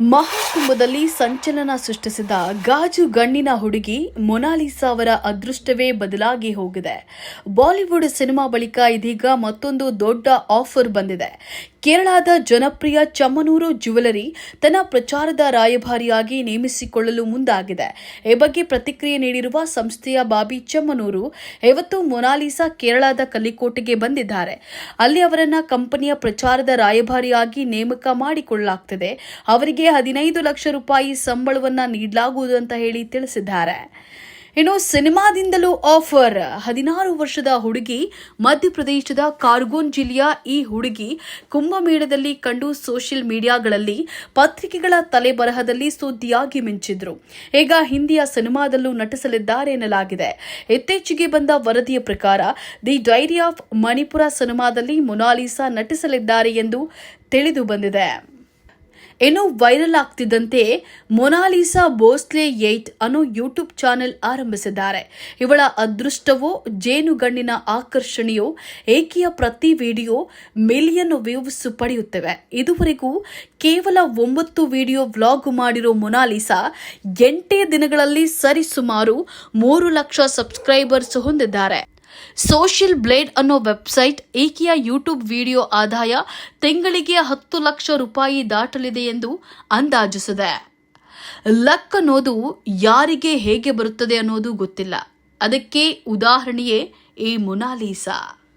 ಮಹಾಕುಂಭದಲ್ಲಿ ಸಂಚಲನ ಸೃಷ್ಟಿಸಿದ ಗಾಜು ಗಣ್ಣಿನ ಹುಡುಗಿ ಮೊನಾಲಿಸಾ ಅವರ ಅದೃಷ್ಟವೇ ಬದಲಾಗಿ ಹೋಗಿದೆ. ಬಾಲಿವುಡ್ ಸಿನಿಮಾ ಬಳಿಕ ಇದೀಗ ಮತ್ತೊಂದು ದೊಡ್ಡ ಆಫರ್ ಬಂದಿದೆ. ಕೇರಳದ ಜನಪ್ರಿಯ ಚಮ್ಮನೂರು ಜ್ಯುವೆಲರಿ ತನ್ನ ಪ್ರಚಾರದ ರಾಯಭಾರಿಯಾಗಿ ನೇಮಿಸಿಕೊಳ್ಳಲು ಮುಂದಾಗಿದೆ. ಈ ಬಗ್ಗೆ ಪ್ರತಿಕ್ರಿಯೆ ನೀಡಿರುವ ಸಂಸ್ಥೆಯ ಬಾಬಿ ಚಮ್ಮನೂರು, ಇವತ್ತು ಮೊನಾಲಿಸಾ ಕೇರಳದ ಕಲ್ಲಿಕೋಟೆಗೆ ಬಂದಿದ್ದಾರೆ. ಅಲ್ಲಿ ಅವರನ್ನ ಕಂಪನಿಯ ಪ್ರಚಾರದ ರಾಯಭಾರಿಯಾಗಿ ನೇಮಕ ಮಾಡಿಕೊಳ್ಳಲಾಗ್ತಿದೆ. ಅವರಿಗೆ ಹದಿನೈದು ಲಕ್ಷ ರೂಪಾಯಿ ಸಂಬಳವನ್ನ ನೀಡಲಾಗುವುದು ಅಂತ ಹೇಳಿ ತಿಳಿಸಿದ್ದಾರೆ. ಇನ್ನು ಸಿನಿಮಾದಿಂದಲೂ ಆಫರ್. ಹದಿನಾರು ವರ್ಷದ ಹುಡುಗಿ ಮಧ್ಯಪ್ರದೇಶದ ಕಾರ್ಗೋನ್ ಜಿಲ್ಲೆಯ ಈ ಹುಡುಗಿ ಕುಂಭಮೇಳದಲ್ಲಿ ಕಂಡು ಸೋಷಿಯಲ್ ಮೀಡಿಯಾಗಳಲ್ಲಿ ಪತ್ರಿಕೆಗಳ ತಲೆಬರಹದಲ್ಲಿ ಸುದ್ದಿಯಾಗಿ ಮಿಂಚಿದ್ರು. ಈಗ ಹಿಂದಿಯ ಸಿನಿಮಾದಲ್ಲೂ ನಟಿಸಲಿದ್ದಾರೆ ಎನ್ನಲಾಗಿದೆ. ಇತ್ತೀಚೆಗೆ ಬಂದ ವರದಿಯ ಪ್ರಕಾರ ದಿ ಡೈರಿ ಆಫ್ ಮಣಿಪುರ ಸಿನಿಮಾದಲ್ಲಿ ಮೊನಾಲಿಸಾ ನಟಿಸಲಿದ್ದಾರೆ ಎಂದು ತಿಳಿದು ಬಂದಿದೆ. ಇನ್ನು ವೈರಲ್ ಆಗ್ತಿದ್ದಂತೆ ಮೊನಾಲಿಸಾ ಬೋಸ್ಲೆ ಏಟ್ ಅನ್ನೋ ಯೂಟ್ಯೂಬ್ ಚಾನೆಲ್ ಆರಂಭಿಸಿದ್ದಾರೆ. ಇವಳ ಅದೃಷ್ಟವೋ ಜೇನುಗಣ್ಣಿನ ಆಕರ್ಷಣೆಯೋ ಏಕೆಯ ಪ್ರತಿ ವಿಡಿಯೋ ಮಿಲಿಯನ್ ವ್ಯೂಸ್ ಪಡೆಯುತ್ತವೆ. ಇದುವರೆಗೂ ಕೇವಲ ಒಂಬತ್ತು ವಿಡಿಯೋ ವ್ಲಾಗ್ ಮಾಡಿರೋ ಮೊನಾಲಿಸಾ ಎಂಟೇ ದಿನಗಳಲ್ಲಿ ಸರಿಸುಮಾರು ಮೂರು ಲಕ್ಷ ಸಬ್ಸ್ಕ್ರೈಬರ್ಸ್ ಹೊಂದಿದ್ದಾರೆ. ಸೋಷಿಯಲ್ ಬ್ಲೇಡ್ ಅನ್ನೋ ವೆಬ್ಸೈಟ್ ಈಕೆಯ ಯೂಟ್ಯೂಬ್ ವಿಡಿಯೋ ಆದಾಯ ತಿಂಗಳಿಗೆ ಹತ್ತು ಲಕ್ಷ ರೂಪಾಯಿ ದಾಟಲಿದೆ ಎಂದು ಅಂದಾಜಿಸಿದೆ. ಲಕ್ ಅನ್ನೋದು ಯಾರಿಗೆ ಹೇಗೆ ಬರುತ್ತದೆ ಅನ್ನೋದು ಗೊತ್ತಿಲ್ಲ. ಅದಕ್ಕೆ ಉದಾಹರಣೆಯೇ ಈ ಮೊನಾಲಿಸಾ.